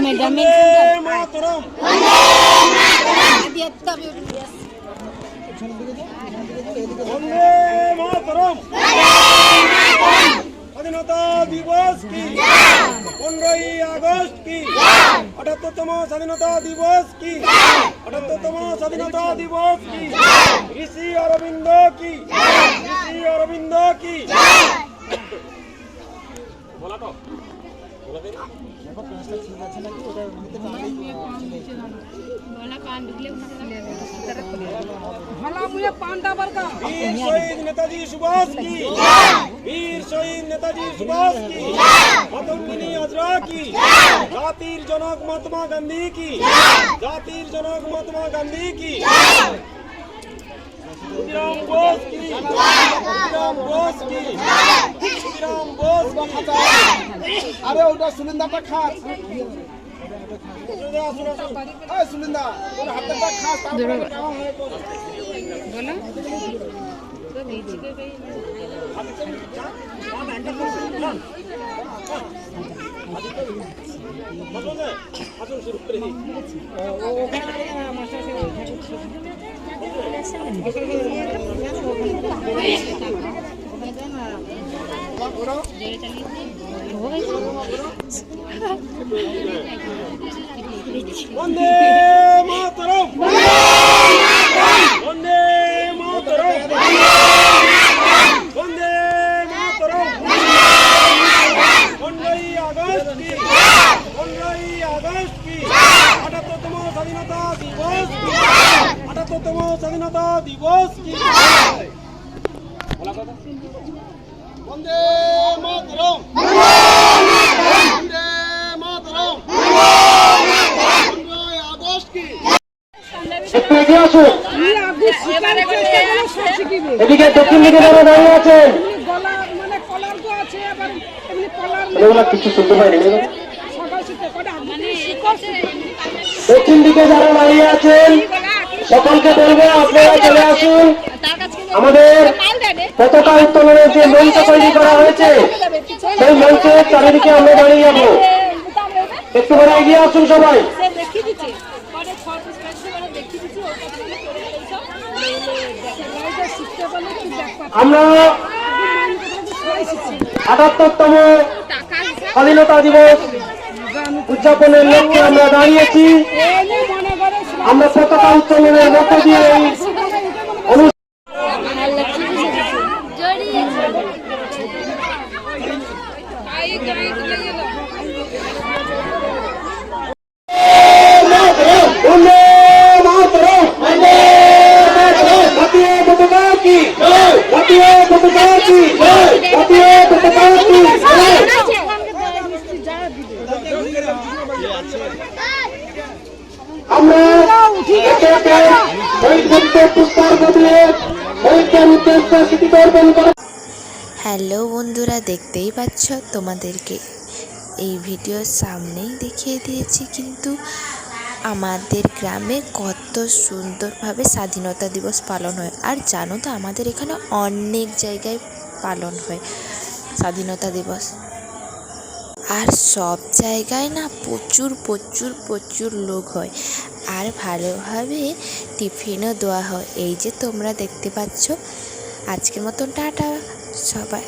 ম্যাডামের মাতরম বন্দে মাতরম স্বাধীনতা দিবস কি পনেরোই আগস্ট কি আটাত্তরতম স্বাধীনতা দিবস কি আটাত্তরতম স্বাধীনতা দিবস কি ঋষি অরবিন্দ কি ঋষি অরবিন্দ কি वीर शहीद नेताजी सुभाष की वीर शहीद नेताजी सुभाष की मतुमिनी हजरा की जातिर जनक महात्मा गांधी की जातिर जनक महात्मा गांधी की আরে ওটা সুলিন্দাটা খাস। সুলিন্দা ওর হাতটা খাস তারপরে কেমন হয়ে পড়ে আসুন, আসুন শুরু করে দিই বন্দে মাতরম। বন্দে মাতরম। বন্দে মাতরম। পনেরোই আগস্ট পনেরোই আগস্ট কি? আটাত্তরতম স্বাধীনতা দিবস কি? আটাত্তরতম স্বাধীনতা দিবস কি? বন্দে মাতরম বন্দে মাতরম পনেরোই আগস্ট কি একটু আসুন এদিকে দক্ষিণ দিকে যারা দাঁড়িয়ে আছেন কিছু শুনতে পাইনি দক্ষিণ দিকে যারা দাঁড়িয়ে আছেন, সকলকে বলব, আপনারা চলে আসুন। আমাদের পতাকা উত্তোলনের যে মঞ্চ তৈরি করা হয়েছে, সেই মঞ্চের চারিদিকে আমরা দাঁড়িয়ে যাব। একটু করে এগিয়ে আসুন সবাই। আমরা আটাত্তরতম স্বাধীনতা দিবস উদযাপনের লক্ষ্যে আমরা দাঁড়িয়েছি। আমরা পতাকা উত্তোলনের মধ্য দিয়ে অনুষ্ঠান বন্দে মাতরম বন্দে মাতরম জাতীয় পতাকা কি জাতীয় পতাকা কি জাতীয় পতাকা কি আমরা একে একে হ্যালো বন্ধুরা, দেখতেই পাচ্ছ তোমাদেরকে। এই ভিডিওর সামনেই দেখিয়ে দিয়েছি, কিন্তু আমাদের গ্রামে কত সুন্দরভাবে স্বাধীনতা দিবস পালন হয়। আর জানো তো, আমাদের এখানে অনেক জায়গায় পালন হয় স্বাধীনতা দিবস। আর সব জায়গায় না প্রচুর প্রচুর প্রচুর লোক হয়। আর ভালোভাবে টিফিনও দেওয়া হয়। এই যে তোমরা দেখতে পাচ্ছ। আজকের মতন টাটা। সবাই